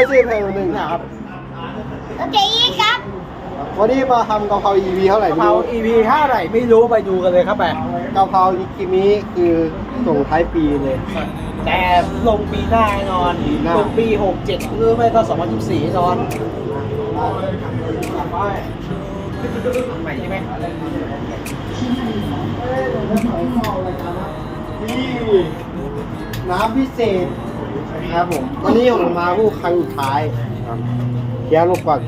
ก็ชื่อเพลงหนึ่งนะครับ โอเคอีกครับวันนี้มาทำกะเพรา EV เท่าไหร่กะไม่เพรา รู้ EP เท่าไหร่ไม่รู้ไปดูกันเลยครับไปกะเพราอิกิมิคือส่งท้ายปีเลย แต่ลงปีหน้าแน่นอนปีหน้า ลงปี67หรือไม่ก็2024แน่นอนใหม่ใช่ไหมนี่น้ำพิเศษนะ ครับผมวันนี้ผมมาผู้ครั้งสุดท้ายครับเคี้ยวลงก่อน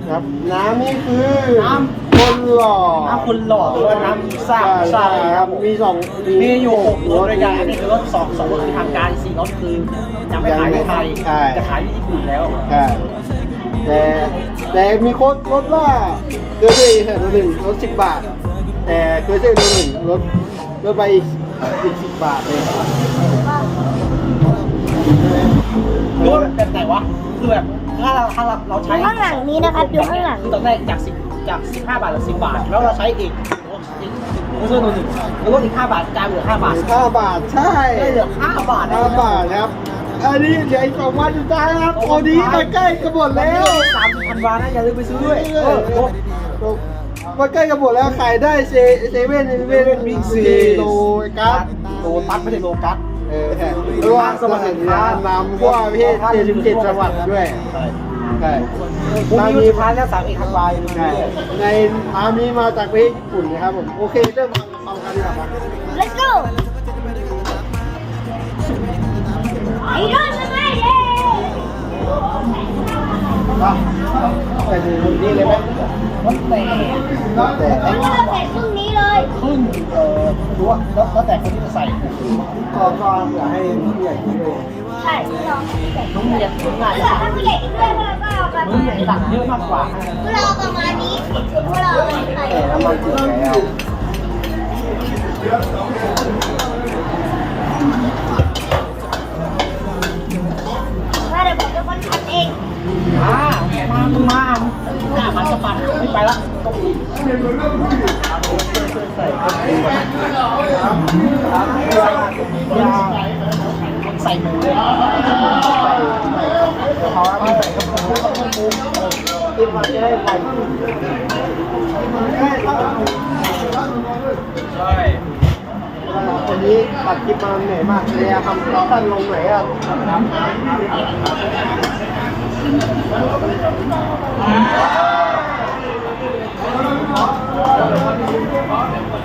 นะครับ น้ำนี่คือน้ำคนหล่อน้ำคุณหล่อหรือว่าน้ำซ่าใช่ซ่าใช่ครับ มีสองมีอยู่6รถด้วยกันอันนี้คือรถสองสองรถคือทางการสี่รถคือยังไม่ขายในไทยใช่จะขายที่ญี่ปุ่นแล้วใช่แต่แต่มีโค้ดลดว่าเกอร์เซ่แถวหนึ่งลดสิบบาท แต่เกอร์เซ่ตัวหนึ่งลดลดไปอีกอีกสิบบาทเลย รถแบบไหนวะคือแบบถ้าเราถ้าเราเราใช้ดูข้างหลังนี้นะครับดูข้างหลัง คือตอนแรกจากสิบจากสิบห้าบาทเหลือสิบบาท แล้วเราใช้อีกอีกเพิ่มตัวหนึ่งแล้วลดอีกห้าบาทกลายเหลือห้าบาทห้าบาทใช่ได้เหลือห้าบาทห้าบาทครับ อันนี้เหลืออีกสองวันสุดท้ายครับตอนนี้ใกล้ๆจะหมดแล้วสามสิบพันวานะอย่าลืมไปซื้อด้วยเออโอ้มันใกล้จะหมดแล้วขายได้เซเซเว่นเซเว่นบิ๊กซีโลกัสโลตัสไม่ใช่โลกัสเออใช่เพ ราะว่าสมัครร้านำทั่วประเทศเจ็ดสิบเจ็ดจังหวัดด้วยใช่พรุ่งนี้วันแล้วสามเอกธันวาคมใช่ในอามีมาจากประเทศญี่ปุ่นนะครับผมโอเคเริ่มทำความกันดีกว่าครับ let's go ไอ้รถทำไมเย้ ใส่ถุงนี่เลยไหมแล้วแต่แล้วแต่งั้นเราใส่พรุ่งนี้เลยครึ่งเอ่อรู้ว่าแล้วแล้วแต่คนที่จะใส่ก็ก็อยากให้ผู้ใหญ่กินเลยใช่ที่เราใส่น้องเรียนน้องนถ้าถ้าผู้ใหญ่กินด้วยพวกเราก็เอาประน้องมาณเรียนสั่งเยอะมากกว่าพวกเราประมาณนี้พวกเราใส่แต่น้ำมันจืดไงอะถ้าเดี๋ยวผมเป็นคนทำเอง มามามาหน้ามันสะบัดไม่ไปละใส่ใส่หมูเพราะว่ามันใส่กระปุกกินมันจะได้ไปใช่ คนนี้ตัดคลิปมาเหนื่อยมากเลยอะทำสั้นลงไหนอะ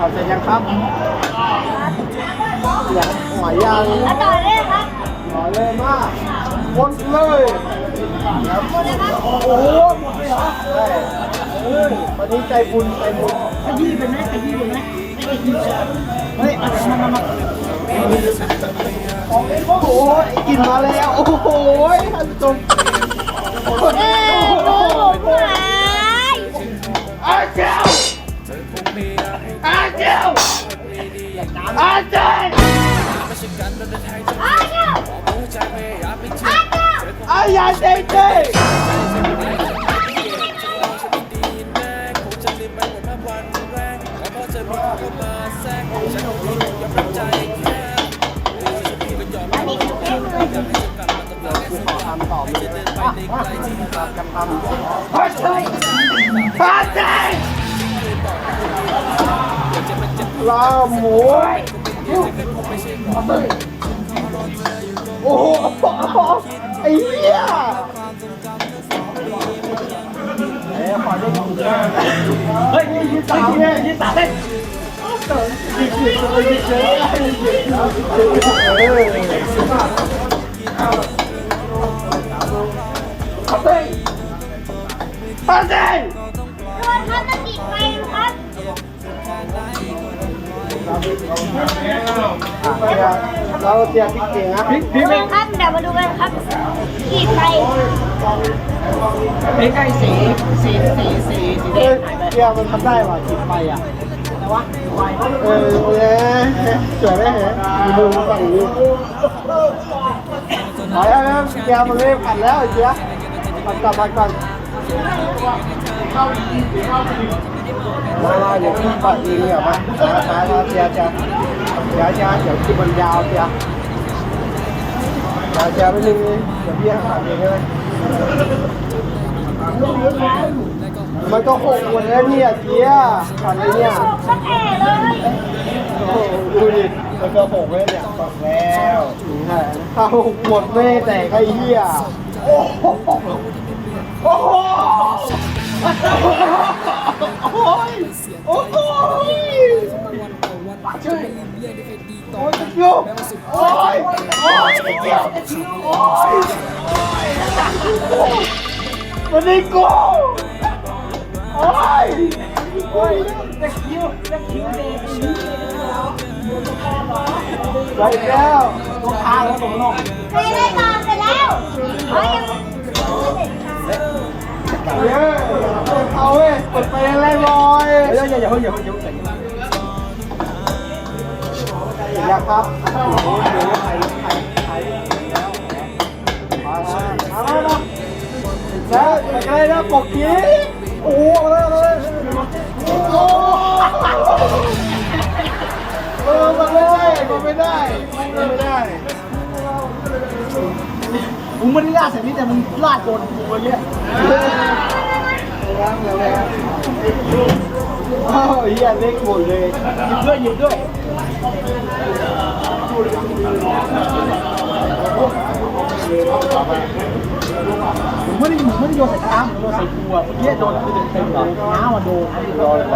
ทำเสร็จยังครับอยากหอยยังแล้วต่อเลยครับหอเลยมากหมดเลยหมดเลยโอ้โหหมดเลยเหรอใช่เออวันนี้ใจบุญใจบุญขยี้เป็นไหมขยี้เป็นไหม เฮ้ยมามามาโอ้โหกินมาแล้ว โอ้โหท่านผู้ชมเออโอ้โหหายอาเจ้าอาเจ้าอาเจ้าอาเจ้าอาเจ้า อายาเจเจทำต่อเลยจำทำพัดใจพัดใจลาหมูโอ้โหไอ้เหี้ยเฮ้ยยี่สามเนี่ยยี่สามเล่ นพัดใจโดนครับมาติดไฟครับเราเสียพริกเก่งนะพี่พี่โอไม่เครับเดี๋ยวมาดูกันครับติดไฟไม่ใกล้สีสีสีสีสีเองอหายไปเกียร์มันทำได้ว่ะจิตไปอะ เออโอเคสวยไหมเหรอดูฝั่งนี้ถอยแล้วนะเกียร์มันเริ่มขัดแล้วไอ้เกียร์ปัดกลับปัดก่อนมามาเดี๋ยวพี่ปัดเองเนี่ยมาช้าช้าช้าเกียร์เกียร์เกียร์เกียร์เดี๋ยวคลิปมันยาวเกียร์เกียร์เกียร์ไปนึงเดี๋ยวพี่ปัดเองใช่ไหม มันก็หกหมดแล้วเนี่ยเจียฝันเลยเนี่ยสักแอ่เลยโอ้โหดูดิมันก็หกแล้วเนี่ยตกแล้วถ้าหกหมดไม่แต่ก็ไอ้เหี้ยโอ้โหโอ้โหโอ้ยโอ้โหช่วยโอ้ยจะยุบโอ้ยโอ้ยเกี่ยวโอ้ยมันนี่กู โอ้ย โอ้ยจะคิวจะคิวเด็กไปแล้วตัวพาแล้วตัวน้องไม่ได้ตามไปแล้วเฮ้ยยังไม่เสร็จค่ะเยอะเอาเว้ยกดไปอะไรบอยอย่าอย่าอย่าเพิ่งอย่าเพิ่งอย่าเพิ่งอยาครับโอ้โหเดี๋ยวไข่ไข่ไข่แล้วมามามามาแล้วอะไรนะปกกี้ โอ้โหมาเลยโอ้เออมาไม่ได้มาไม่ได้มาไม่ได้มึงไม่ได้ลาดเสร็จนี่แต่มึงลาดโดนกูเงี้ยแล้วแล้วแล้วโอ้ยเฮียเล็กหมดเลยหยิบด้วยหยิบด้วย มึงไม่ได้มึงไม่ได้โยนใส่น้มโยนใส่กูอะเยี่ยโดนคือเต็มๆเลยน้ำมาโดนรอเลย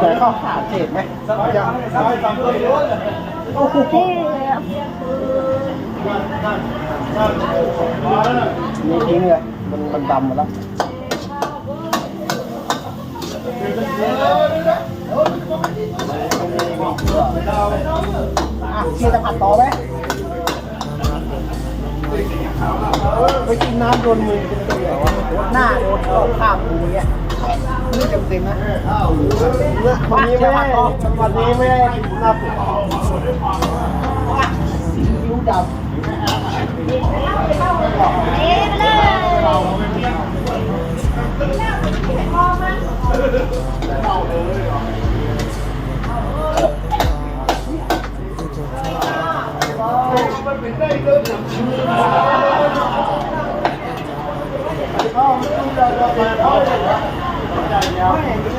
ไหนเข้าขาเจ็บไหมยังโอ้โหมีทิ้งเลยมันมันดำหมดแล้วอะเชียร์จะผัดต่อไหม ไปกินน้ำโดนมือเป็นตัวหน้าโดนข้าข้ามกูเงี้ยนี่เต็มเต็มนะวันนี้ไม่ได้วันนี้ไม่ได้หน้าปุ๋ยคิ้วดำเอ๊ะไปเลย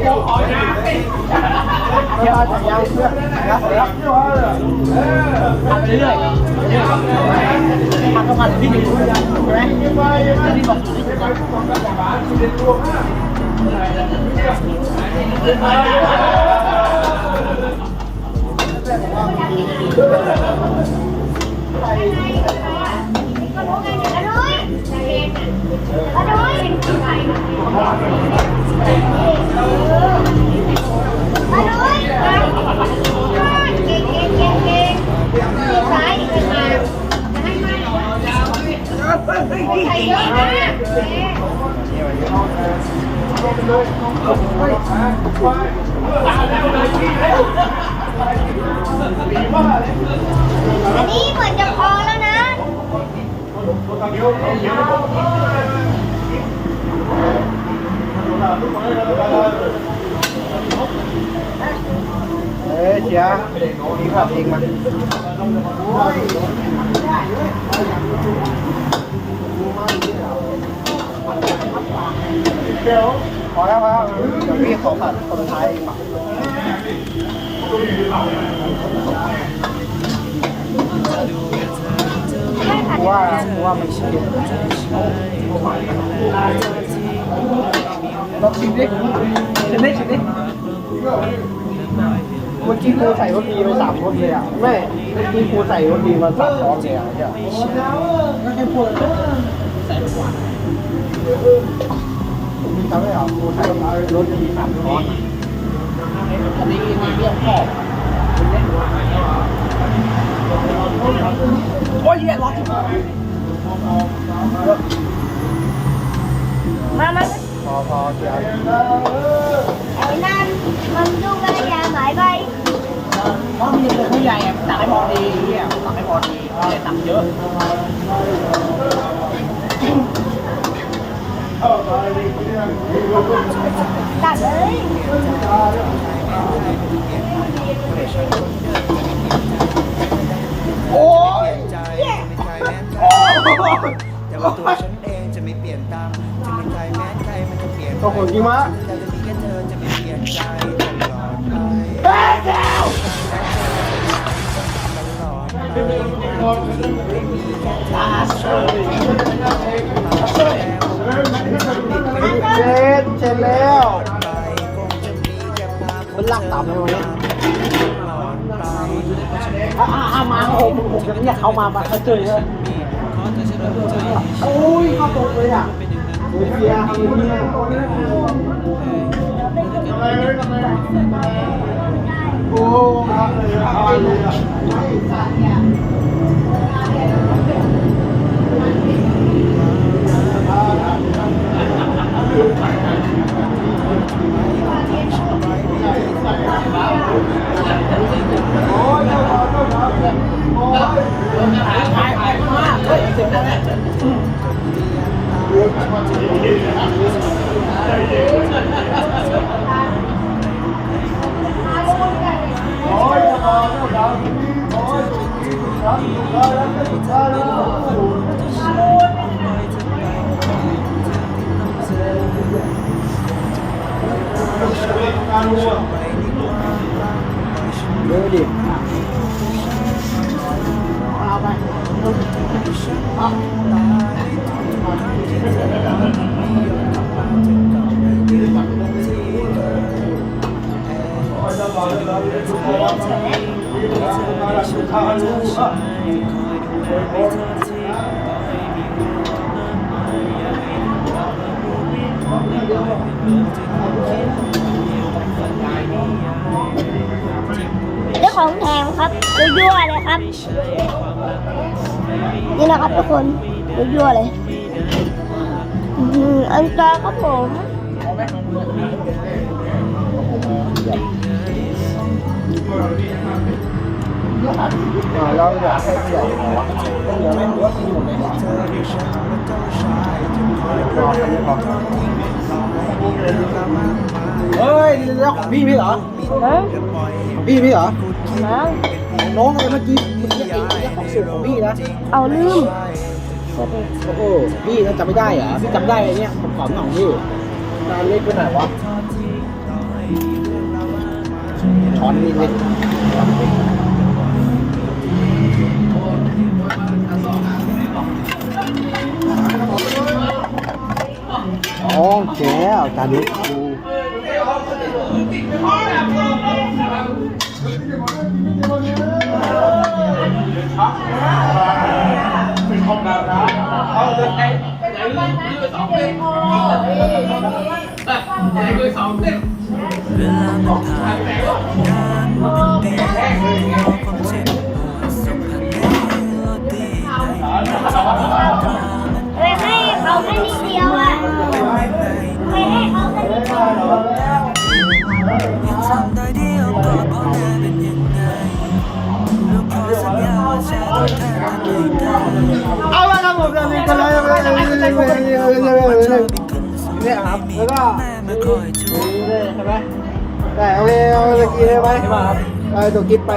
เดี๋ยวจะยังเพื่อนนะครับเดี๋ยวผัดไปเรื่อยผัดก็ผัดที่อยู่ใช่ไหมที่บอกที่อยู่ก็รู้ไงเนี่ย อันนี้เหมือนจะพอแล้วนะ เอ้ยเชียร์มีผัดเองมาพอแล้วครับเดี๋ยวพี่ข อผัดคนท้าเองมากูว่ากูว่ามันชิมลองชิมดิชิมดิชิมดิเมื่อกี้กูใส่รสดีไปสามรสเลยอะแม่เมื่อกี้กูใส่รสดีมาสามช้อนเลยอะเนี่ยก็แค่พูดใส่หวานมีทำให้เหรอกูใส่รสดีสามช้อนอันนี้มีเรื่องขอบโอ้ยเหี้ยร้อนมามาพอพอเดี๋ยวไอ้นั่นมันดูกระยาหายไปเราะมันยังเนผู้ใหญ่อะ ตักให้พอดีเหี้ยตักให้พอดีไม่ได้ตักเยอะตัดเลย โอ้ยใจไม่ใครแม้นใครแต่ว่าตัวฉันเองจะไม่เปลี่ยนตามจะไม่ใครแม้นใครมันจะเปลี่ยนโอ้โหจริงมะแต่จะมีแค่เธอจะไม่เปลี่ยนใจตลอดไปตลอดไปเช็ดเช็ดแล้วไปคงจะมีแค่ภาพมันลากต่ำเลย มาโอ้โหผมจะเนี่ยเขามามาเขาเจอเลยโอ้ยเข้าตรงเลยอะเบียร์เบียร์โอ้ครับเลยเอาเลย ถ่ายถ่ายมากเฮ้ยเสีย เจ้าของแถมครับยั่วๆเลยครับ นี่นะครับทุกคนยั่วๆเลยอันตราครับผม เราอยากให้ใหญ่หน่อยวะเดี๋ยวไม่รู้ว่าที่อยู่ไหนรอแค่นี้พอเฮ้ยนี่เรื่องของพี่พี่เหรอฮะพี่พี่เหรอมั้งน้องอะไรเมื่อกี้เมื่อกี้ไอ้เรื่องของสูตรของพี่นะเอาลืมโอ้โหพี่นะจำไม่ได้เหรอพี่จำได้ไอ้เนี่ยผมขอหน่องพี่นานเล็กไปไหนวะช้อนนี่เล็ก อ๋อแก้วจานุกูเวลามันผ่านการเป็นปีความเจ็บปวดสัมผัสเมโลดี้เลยให้เขา แค่นิดเดียวอะไม่ให้เขาแค่นิดเดียวเอแน่เป็นยังไงแล้วขอสัญญาว่าจะต้องแทนกันไม่ได้เอาละครับผมจะมีกันแล้วเนี่ยครับแล้วก็แม่ไม่คอยช่วยใช่ไหมแต่โอเคเอาตะกี้ได้ไหมไปตัวกิ๊บไป